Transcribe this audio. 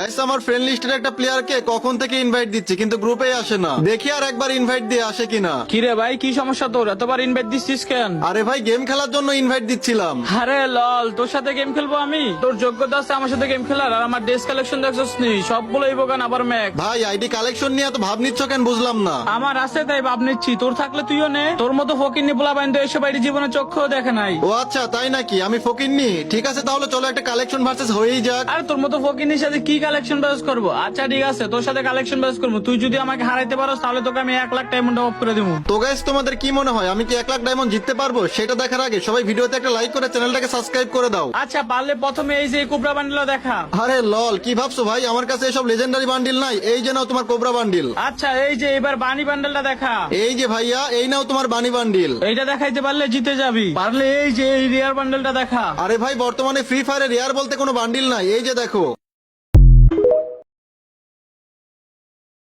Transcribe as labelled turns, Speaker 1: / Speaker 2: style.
Speaker 1: Guys আমার friend লিস্টের একটা প্লেয়ারকে কখন থেকে ইনভাইট দিচ্ছি? কিন্তু গ্রুপেই আসে না। দেখি আর একবার ইনভাইট দিয়ে আসে কিনা।
Speaker 2: কিরে ভাই কি সমস্যা তোর? এতবার ইনভাইট দিচ্ছিস কেন?
Speaker 1: আরে ভাই গেম খেলার জন্য ইনভাইট দিচ্ছিলাম।
Speaker 2: আরে লল তোর সাথে গেম খেলব আমি? তোর যোগ্যতা আছে আমার সাথে গেম খেলার আর আমার ড্রেস কালেকশন দেখছিস নি? সবগুলোই বোগান আবার ম্যাক।
Speaker 1: ভাই আইডি কালেকশন নিয়ে এত ভাব নিচ্ছ কেন বুঝলাম না।
Speaker 2: আমার আছে তাই ভাব নিচ্ছি। তোর থাকলে তুইও নে। তোর মতো ফকির নি নিপুলা বাইন্দ এসব আইডি জীবনে চক্ষু দেখে নাই।
Speaker 1: ও আচ্ছা তাই নাকি? আমি ফকিরনি ঠিক আছে তাহলে চলো একটা কালেকশন ভার্সেস হয়েই যাক।
Speaker 2: আরে তোর মতো ফকির ফকিনের সাথে কি কালেকশন ব্যাস করব। আচ্ছা ঠিক আছে তোর সাথে কালেকশন ব্যাস করব। তুই যদি আমাকে হারাইতে পারো তাহলে তোকে আমি এক লাখ ডায়মন্ড অফ করে দেবো।
Speaker 1: তো গাইস তোমাদের কি মনে হয়? আমি কি এক লাখ ডায়মন্ড জিততে পারব? সেটা দেখার আগে সবাই ভিডিওতে একটা লাইক করে চ্যানেলটাকে সাবস্ক্রাইব করে দাও।
Speaker 2: আচ্ছা পারলে প্রথমে এই যে কুবরা বান্ডিল দেখা।
Speaker 1: আরে লল কি ভাবছ ভাই? আমার কাছে এসব লেজেন্ডারি বান্ডিল নাই। এই যে নাও তোমার কোবরা বান্ডিল
Speaker 2: আচ্ছা এই যে এবার বানি বান্ডেলটা দেখা।
Speaker 1: এই যে ভাইয়া এই নাও তোমার বানি বান্ডিল
Speaker 2: এইটা দেখাইতে পারলে জিতে যাবি। পারলে এই যে এই রিয়ার বান্ডেলটা দেখা।
Speaker 1: আরে ভাই বর্তমানে ফ্রি ফায়ারে রেয়ার বলতে কোনো বান্ডিল নাই। এই যে দেখো।